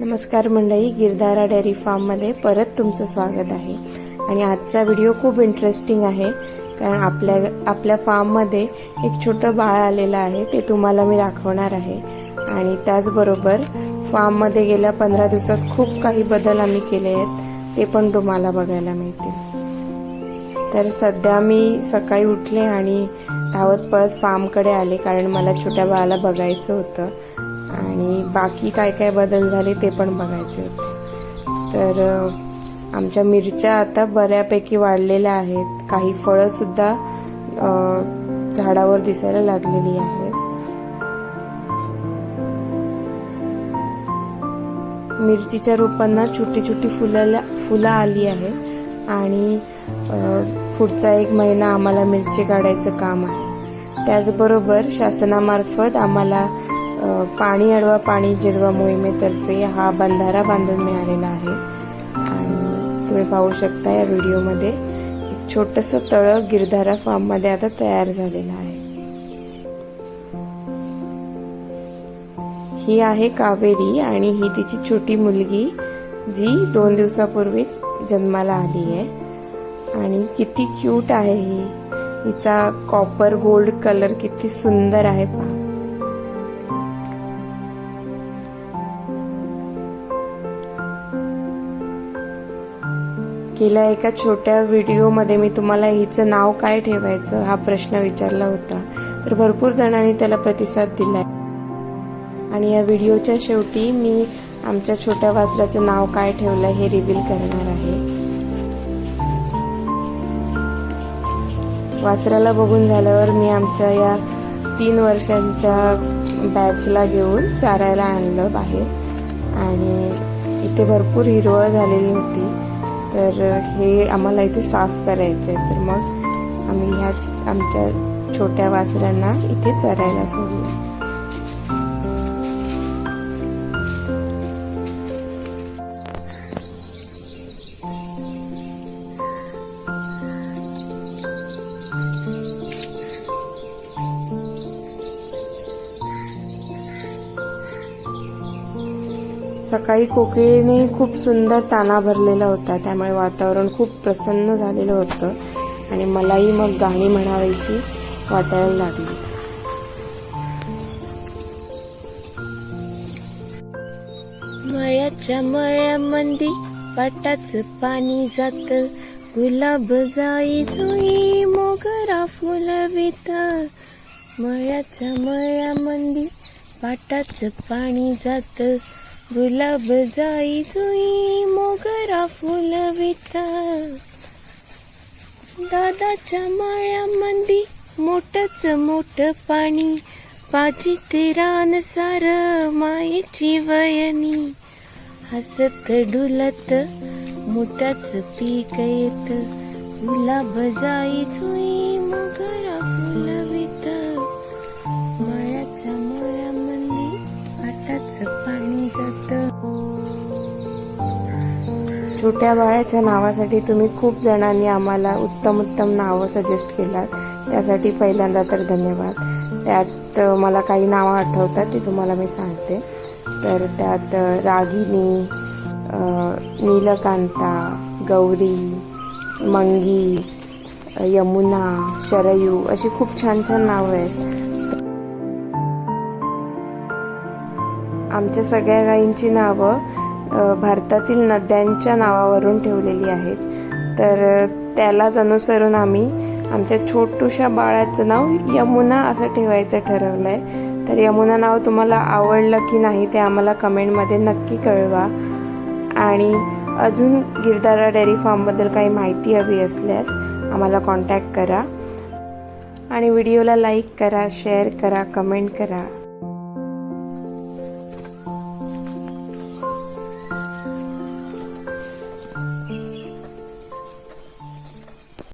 नमस्कार मंडळी गिरधारा डेअरी फार्ममध्ये परत तुमचं स्वागत आहे. आणि आजचा व्हिडिओ खूप इंटरेस्टिंग आहे कारण आपल्या आपल्या फार्ममध्ये एक छोटं बाळ आलेलं आहे ते तुम्हाला मी दाखवणार आहे. आणि त्याचबरोबर फार्ममध्ये गेल्या पंधरा दिवसात खूप काही बदल आम्ही केले आहेत ते पण तुम्हाला बघायला मिळतील. तर सध्या मी सकाळी उठले आणि धावत पळत फार्मकडे आले कारण मला छोट्या बाळाला बघायचं होतं. आणि बाकी काय काय बदल झाले ते पण बघायचे होते. तर आमच्या मिरच्या आता बऱ्यापैकी वाढलेल्या आहेत. काही फळंसुद्धा झाडावर दिसायला लागलेली आहेत. मिरचीच्या रोपांना छोटी छोटी फुलं फुलं आली आहेत आणि पुढचा एक महिना आम्हाला मिरची काढायचं काम आहे. त्याचबरोबर शासनामार्फत आम्हाला पाणी अडवा पाणी जिरवा मोहिमेतर्फे हा बंधारा बांधून मिळालेला आहे. आणि तुम्ही पाहू शकता या व्हिडिओमध्ये एक छोटंसं तळं गिरधारा फार्ममध्ये आता तयार झालेलं आहे. ही आहे कावेरी आणि ही तिची छोटी मुलगी जी दोन दिवसापूर्वीच जन्माला आली आहे. आणि किती क्यूट आहे ही. हिचा कॉपर गोल्ड कलर किती सुंदर आहे पहा. गेल्या एका छोट्या व्हिडिओमध्ये मी तुम्हाला हिचं नाव काय ठेवायचं हा प्रश्न विचारला होता. तर भरपूर जणांनी त्याला प्रतिसाद दिला आणि या व्हिडिओच्या शेवटी मी आमच्या छोट्या वासराचं नाव काय ठेवलं हे रिव्हील करणार आहे. वासराला बघून झाल्यावर मी आमच्या या तीन वर्षांच्या बॅचला घेऊन चारायला आणलं बाहेर. आणि इथे भरपूर हिरवळ झालेली होती. तर हे आम्हाला इथे साफ करायचं आहे. तर मग आम्ही ह्या आमच्या छोट्या वासरांना इथे चरायला सोडलं सकाळी कोकिळीने खूप सुंदर ताना भरलेला होता त्यामुळे वातावरण खूप प्रसन्न झालेलं होतं. आणि मलाही मग गाणी म्हणावीशी वाटायला लागली. मळ्याच्या मळ्यामंदी पाटाच पाणी जात. गुलाब जाई जुई मोगरा फुलवित मळ्याच्या मळ्यामंदी पाटाच पाणी जात. गुलाब जाई जुई मोगरा फुलवित दादाच्या माळ्यामंदी मोठच मोठ पाणी पाजित रान सार मायेची वयनी। हसत डुलत मोठ्याच पीक येत गुलाब जाई जुई मोगरा फुलवित पाणी जात छोट्या बाळाच्या नावासाठी तुम्ही खूप जणांनी आम्हाला उत्तम उत्तम नावं सजेस्ट केलात. त्यासाठी पहिल्यांदा तर धन्यवाद. त्यात मला काही नावं आठवतात ती तुम्हाला मी सांगते. तर त्यात रागिनी नीलकांता गौरी मंगी यमुना शरयू अशी खूप छान छान नावं आहेत. आमच्या सगळ्या गायींची नावं भारतातील नद्यांच्या नावावरून ठेवलेली आहेत. तर त्यालाच अनुसरून आम्ही आमच्या छोटूशा बाळाचं नाव यमुना असं ठेवायचं ठरवलं आहे तर यमुना नाव तुम्हाला आवडलं की नाही ते आम्हाला कमेंटमध्ये नक्की कळवा. आणि अजून गिरधारा डेअरी फार्मबद्दल काही माहिती हवी असल्यास आम्हाला कॉन्टॅक्ट करा. आणि व्हिडिओला लाईक करा शेअर करा कमेंट करा.